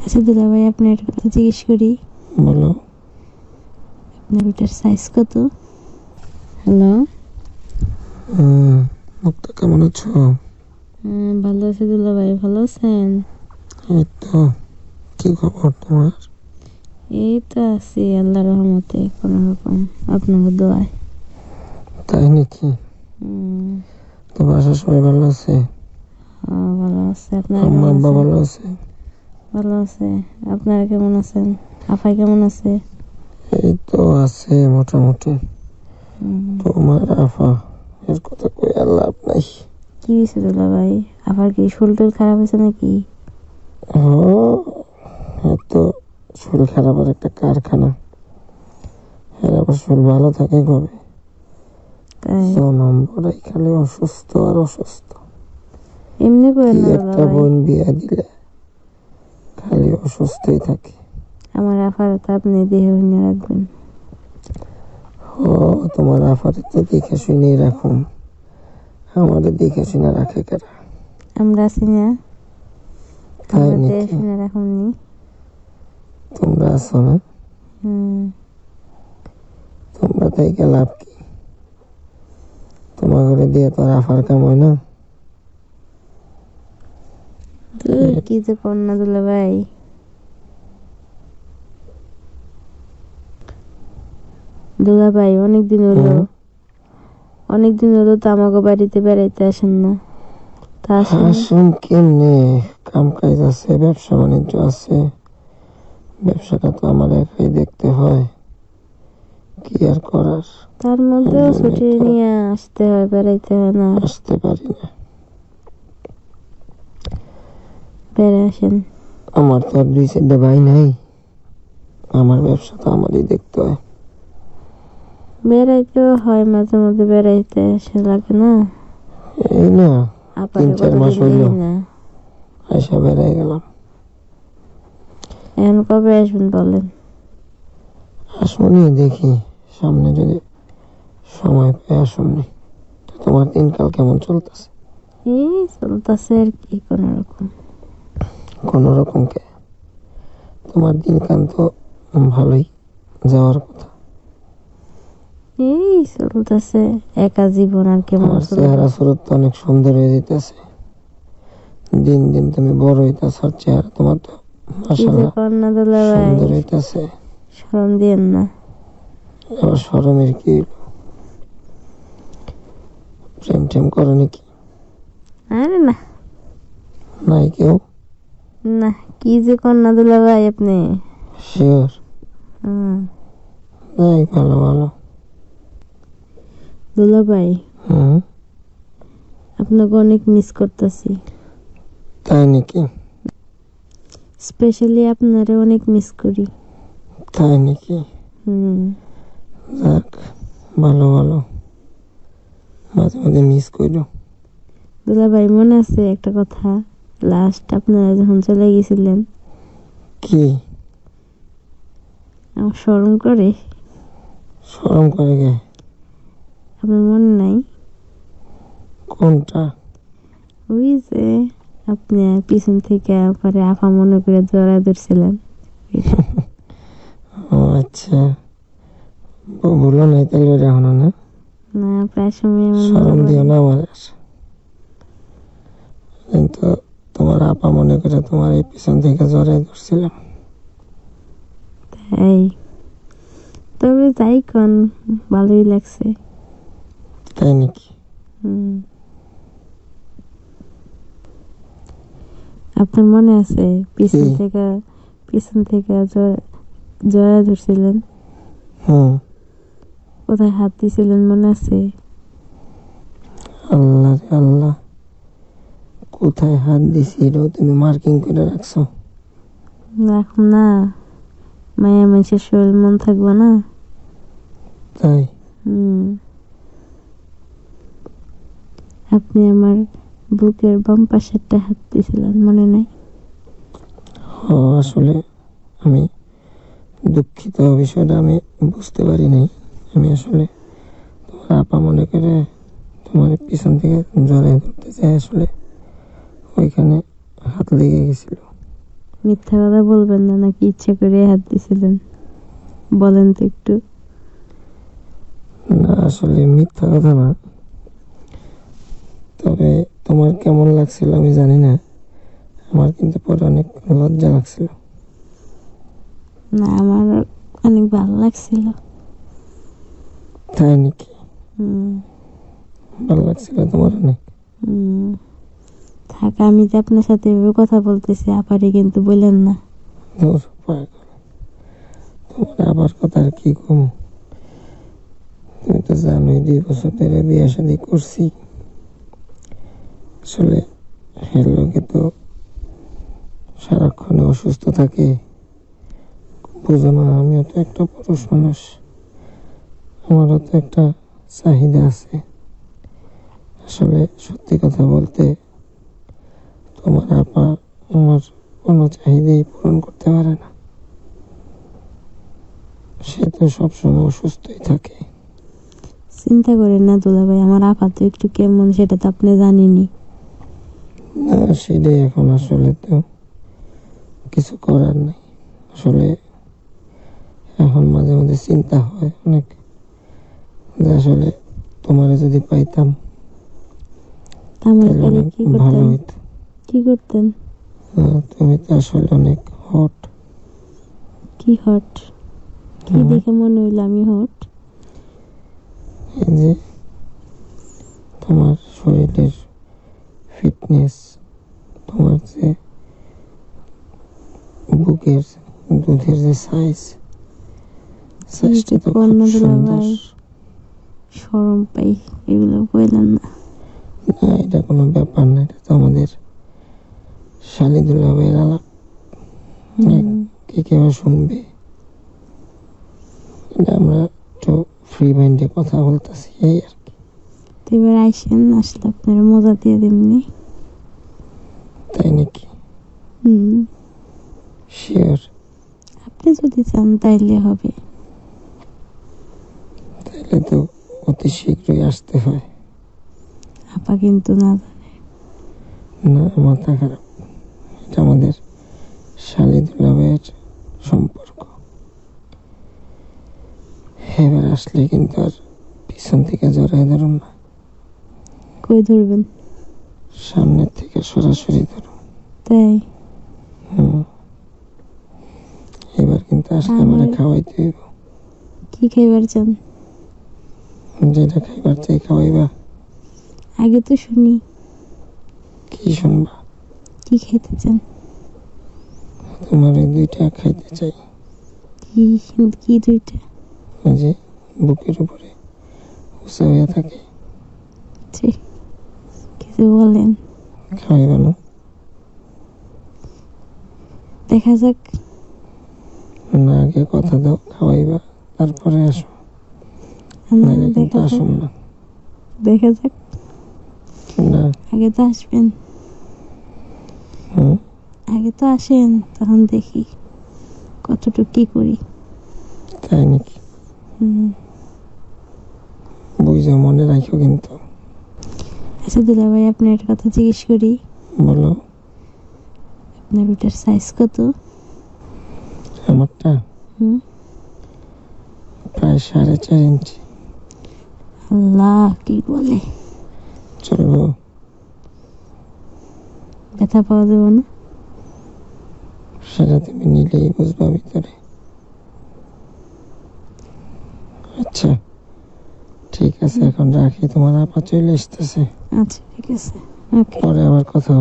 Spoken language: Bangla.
আচ্ছা দাদা ভাই আপনার একটা কথা জিজ্ঞেস করি। বলো। আপনার ওটার সাইজ কত? হ্যালো। হুম মুক্তা কেমন আছো? ভালো আছে দুলা ভাই ভালো আছেন? এই তো কি খবর তোমার? এই তো আছি আল্লাহ রহমতে কোনো রকম আপনার দোয়ায়। তাই নাকি? হুম, তো বাসার সবাই ভালো আছে? হ্যাঁ, ভালো আছে আপনার আম্মা আব্বা ভালো আছে? ভালো আছে। আপনারা কেমন আছেন? আফাই কেমন আছে? এই তো আছে মোটামুটি। তোমার আফা এর কথা কই আর লাভ নাই। কি হয়েছে দুলা ভাই? আবার কি শরীর খারাপ হয়েছে নাকি? ও এর তো শরীর খারাপের একটা কারখানা। এর আবার শরীর ভালো থাকে কবে? নম্বরাই খালি অসুস্থ আর অসুস্থ। এমনি করে একটা বোন বিয়া দিলে? খালি অসুস্থই থাকে। আমার আফার তো আপনি দেহে নিয়ে রাখবেন। ও তোমার আফারে তো দেখে শুনেই রাখুন। আমাদের দেখে শুনে রাখে কারা? আমরা আছি না। তাই নাকি? শুনে রাখুননি। তোমরা আছো না? হুম। তোমরা তাই লাভ কি? তোমার ঘরে দিয়ে তো আর আফার কাম হয় না? কি যে কন্যা দুলা ভাই। দুলা ভাই অনেকদিন হলো। অনেকদিন হলো তো আমাকে বাড়িতে বেড়াইতে আসেন না। তা আসেন। কেমনে? কাম কাজ আছে ব্যবসা বাণিজ্য আছে। ব্যবসাটা তো আমার একাই দেখতে হয়। কি আর করার? তার মধ্যেও ছুটি নিয়ে আসতে হয় বেড়াইতে হয় না। আসতে পারি না। বেড়ে আসেন আমার তো আর দুই সাইডে ভাই নাই। আমার ব্যবসা তো আমারই দেখতে হয়। বেড়াইতেও হয় মাঝে মধ্যে বেড়াইতে আসে লাগে না। এই না তিন চার মাস হইল। আইসা বেড়াই গেলাম। এখন কবে আসবেন বলেন? আসুনি দেখি। সামনে যদি সময় পাই আসুনি তোমার দিনকাল কেমন চলতেছে? এই চলতেছে আর কি কোনো রকম। কোন রকম কে তোমার দিনকাল তো ভালোই যাওয়ার কথা। এই চলতেছে একা জীবন আর কেমন চলবে? চেহারা সুরত তো অনেক সুন্দর হয়ে যেতেছে দিন দিন তুমি বড় হইতেছ আর চেহারা তোমার তো কি কন্যা দুলা ভাই সুন্দর হইতেছে। শরম দিয়েন না। আবার সরমের কি হইল? প্রেম টেম করো নাকি? আরে না। নাই কেউ? না কি যে কন্যা দুলা ভাই আপনি? শিওর। হুম। যাই ভালো ভালো। দুলা ভাই হুম। আপনাকে অনেক মিস করতেছি। তাই নাকি? স্পেশালি আপনারে অনেক মিস করি। তাই নাকি? হুম। যাক ভালো ভালো। মাঝে মাঝে মিস করো দুলা ভাই মনে আছে একটা কথা? লাস্ট আপনারা যখন চলে গেছিলেন। কি? আমার স্মরণ করে। সরম করে গে আপনার মনে নাই? কোনটা? ওই যে আপনি পিছন থেকে পরে আফা মনে করে জড়া ধরছিলেন। ও আচ্ছা। ভুলো নাই এখনও না? না প্রায় সময় মনে দিও না আমার। কিন্তু তোমার আপা মনে করে তোমার এই পিছন থেকে জড়াই ধরছিলাম তাই? তবে যাই কন ভালোই লাগছে। তাই নাকি? হুম। আপনার মনে আছে পিছন থেকে পিছন থেকে জ- জড়া ধরছিলেন? হুম। কোথায় হাত দিয়েছিলেন মনে আছে? আল্লাহ আল্লাহ। কোথায় হাত দিছি এটাও তুমি মার্কিং করে রাখছো? রাখুন না। মায়া মানুষের শরীর মন থাকবে না। তাই? হুম। আপনি আমার বুকের বাম পাশেরটা হাত দিয়েছিলেন মনে নাই? ও আসলে আমি দুঃখিত বিষয়টা আমি বুঝতে পারি নাই। আমি আসলে তোমার আপা মনে করে তোমার পিছন থেকে জড়াই ধরতে চাই আসলে। ওইখানে হাত লেগে গেছিল। মিথ্যা কথা বলবেন না নাকি ইচ্ছা করে হাত দিছিলেন বলেন তো একটু। না আসলে মিথ্যা কথা না। তবে তোমার কেমন লাগছিল আমি জানি না। আমার কিন্তু পরে অনেক লজ্জা লাগছিল। না আমার অনেক ভালো লাগছিল। তাই নাকি? হুম, ভালো লাগছিল তোমার অনেক। হুম। থাক আমি যে আপনার সাথে এভাবে কথা বলতেছি, আপারে কিন্তু বললেন না। তোমার আবার কথা আর কি কম? তুমি তো জানোই, দুই বছর ধরে বিয়ে শাদি করছি। আসলে লোকে তো সারাক্ষণে অসুস্থ থাকে। বুঝো না, আমিও তো একটা পুরুষ মানুষ। আমারও তো একটা চাহিদা আছে। আসলে সত্যি কথা বলতে তোমার আপা আমার কোনো চাহিদাই পূরণ করতে পারে না। সে তো সবসময় অসুস্থই থাকে। চিন্তা করেন না দুলা ভাই আমার আপা তো একটু কেমন সেটা তো আপনি জানেনই। না সেটাই এখন আসলে তো কিছু করার নেই। আসলে এখন মাঝে মাঝে চিন্তা হয় অনেক। যে আসলে তোমারে যদি পাইতাম তাহলে অনেক ভালো হইতো। কি করতেন? তুমি তো আসলে অনেক হট কি হট কি দেখে মনে হইল আমি হট যে তোমার শরীরের ফিটনেস তোমার যে বুকের দুধের যে সাইজ সাইজটা তো খুব সুন্দর। সরম পাই এগুলো বললেন না। না এটা কোনো ব্যাপার না এটা তো আমাদের শালিদুল্লাহ ভাইয়ের আলাপ। কে কেউ শুনবে? এটা আমরা একটু ফ্রি মাইন্ডে কথা বলতেছি এই আর কি। এবার আইসেন আসলে আপনারা মজা দিয়ে দিমনি তাই নাকি? হুম। শিওর আপনি যদি চান তাইলে হবে। তাহলে তো অতি শীঘ্রই আসতে হয়। আপা কিন্তু না জানে। না মাথা খারাপ। আমাদের শালিদুল্লাহ ভাইয়ের সম্পর্ক। এবার আসলে কিন্তু আর পিছন থেকে জড়াই ধরুন না। কই ধরবেন? সামনের থেকে সরাসরি ধরুন। তাই। এবার কিন্তু আসলে আমার খাওয়াইতে হইব। কি খাইবার চান? যেটা খাইবার চাই খাওয়াইবা। আগে তো শুনি। কি শুনবা? কি খেতে চান? তোমার দুইটা খাইতে চাই। কি কি দুইটা? যে বুকের উপরে উঁচা হইয়া থাকে। কিছু বলেন। খাওয়াইবা না দেখা যাক। না আগে কথা দাও খাওয়াইবা তারপরে আসো। দেখা আসুন যাক না। দেখা যাক। না। আগে তো আসবেন। আগে তো আসেন তখন দেখি কতটুকু কি করি। তাই নাকি। বুঝো মনে রাখো কিন্তু। আচ্ছা দুলা ভাই আপনি একটা কথা জিজ্ঞেস করি। বলো। আপনার ওটার সাইজ কত? আমারটা? হুম। প্রায় সাড়ে চার ইঞ্চি। আল্লাহ কি বলে? চলবো ব্যথা পাওয়া যাবে না। সেটা তুমি নিলেই বুঝবা ভিতরে। আচ্ছা ঠিক আছে এখন রাখি। তোমার আপা চলে আসতেছে। আচ্ছা ঠিক আছে। ওকে। পরে আবার কথা হবে।